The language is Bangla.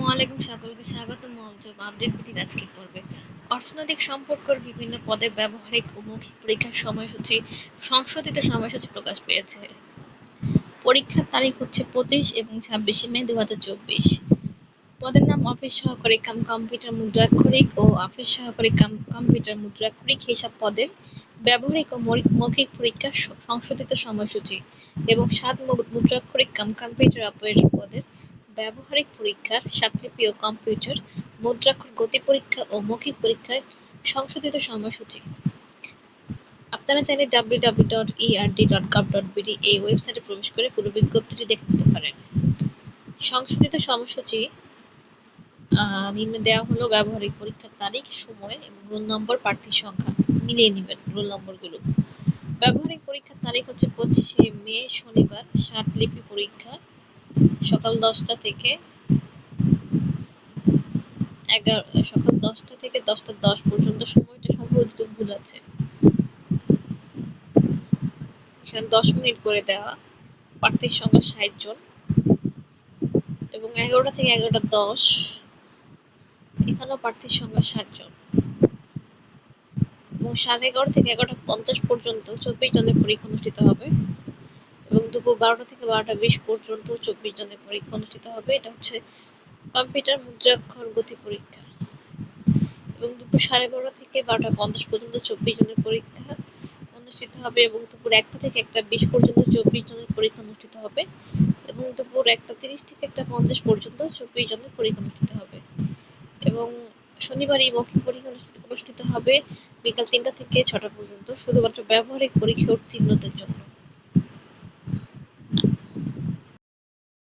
ওয়ালাইকুম সকলকে স্বাগত মনোযোগ আপডেট ভিত্তিক আজকের পর্বে। অর্থনৈতিক সম্পর্কের বিভিন্ন পদের ব্যবহারিক ও মৌখিক পরীক্ষার সময়সূচি, সংশোধিত সময়সূচি প্রকাশ পেয়েছে। পরীক্ষার তারিখ হচ্ছে পঁচিশ এবং ছাব্বিশে মে দু পদের নাম অফিস সহকারী কাম কম্পিউটার মুদ্রাক্ষরিক ও অফিস সহকারী কাম কম্পিউটার মুদ্রাক্ষরিক হিসাব পদের ব্যবহারিক ও মৌখিক পরীক্ষার সংশোধিত সময়সূচি এবং সাত মুদ্রাক্ষরিক কাম কম্পিউটার অপারেটর পদের ব্যবহারিক পরীক্ষার স্বাতলিপি কম্পিউটার, মুদ্রাক্ষর গতি পরীক্ষা ও মৌখিক পরীক্ষায় সংশোধিত সময়সূচি। আপনারা চাইলে www.erd.gov.bd এই ওয়েবসাইটে প্রবেশ করে পুরো বিজ্ঞপ্তিটি দেখতে পারেন। সংশোধিত সময়সূচি নিম্নে দেওয়া হলো ব্যবহারিক পরীক্ষার তারিখ, সময় এবং রোল নম্বর, প্রার্থীর সংখ্যা। মিলিয়ে নেবেন রোল নম্বরগুলো। ব্যবহারিক পরীক্ষার তারিখ হচ্ছে পঁচিশে মে, শনিবার লিপি পরীক্ষা। সকাল দশটা থেকে এগারো, সকাল দশটা থেকে দশটা দশ পর্যন্ত সময়টা সম্ভবত ভুল আছে। এখানে দশ মিনিট করে দেওয়া, প্রার্থীর সংখ্যা ষাট জন এবং এগারোটা থেকে এগারোটা দশ, এখানেও প্রার্থীর সংখ্যা ষাট জন। এবং সাড়ে এগারো থেকে এগারোটা পঞ্চাশ পর্যন্ত চব্বিশ জনের পরীক্ষা অনুষ্ঠিত হবে। দুপুর বারোটা থেকে বারোটা বিশ পর্যন্ত চব্বিশ জনের পরীক্ষা অনুষ্ঠিত হবে। এটা হচ্ছে কম্পিউটার মুদ্রাক্ষর গতি পরীক্ষা। এবং দুপুর সাড়ে বারোটা থেকে বারোটা পঞ্চাশ পর্যন্ত চব্বিশ জনের পরীক্ষা অনুষ্ঠিত হবে এবং দুপুর একটা থেকে একটা বিশ পর্যন্ত চব্বিশ জনের পরীক্ষা অনুষ্ঠিত হবে। এবং দুপুর একটা তিরিশ থেকে একটা পঞ্চাশ পর্যন্ত চব্বিশ জনের পরীক্ষা অনুষ্ঠিত হবে। এবং শনিবার এই মৌখিক পরীক্ষা অনুষ্ঠিত অনুষ্ঠিত হবে বিকাল তিনটা থেকে ছটা পর্যন্ত, শুধুমাত্র ব্যবহারিক পরীক্ষা উত্তীর্ণদের জন্য।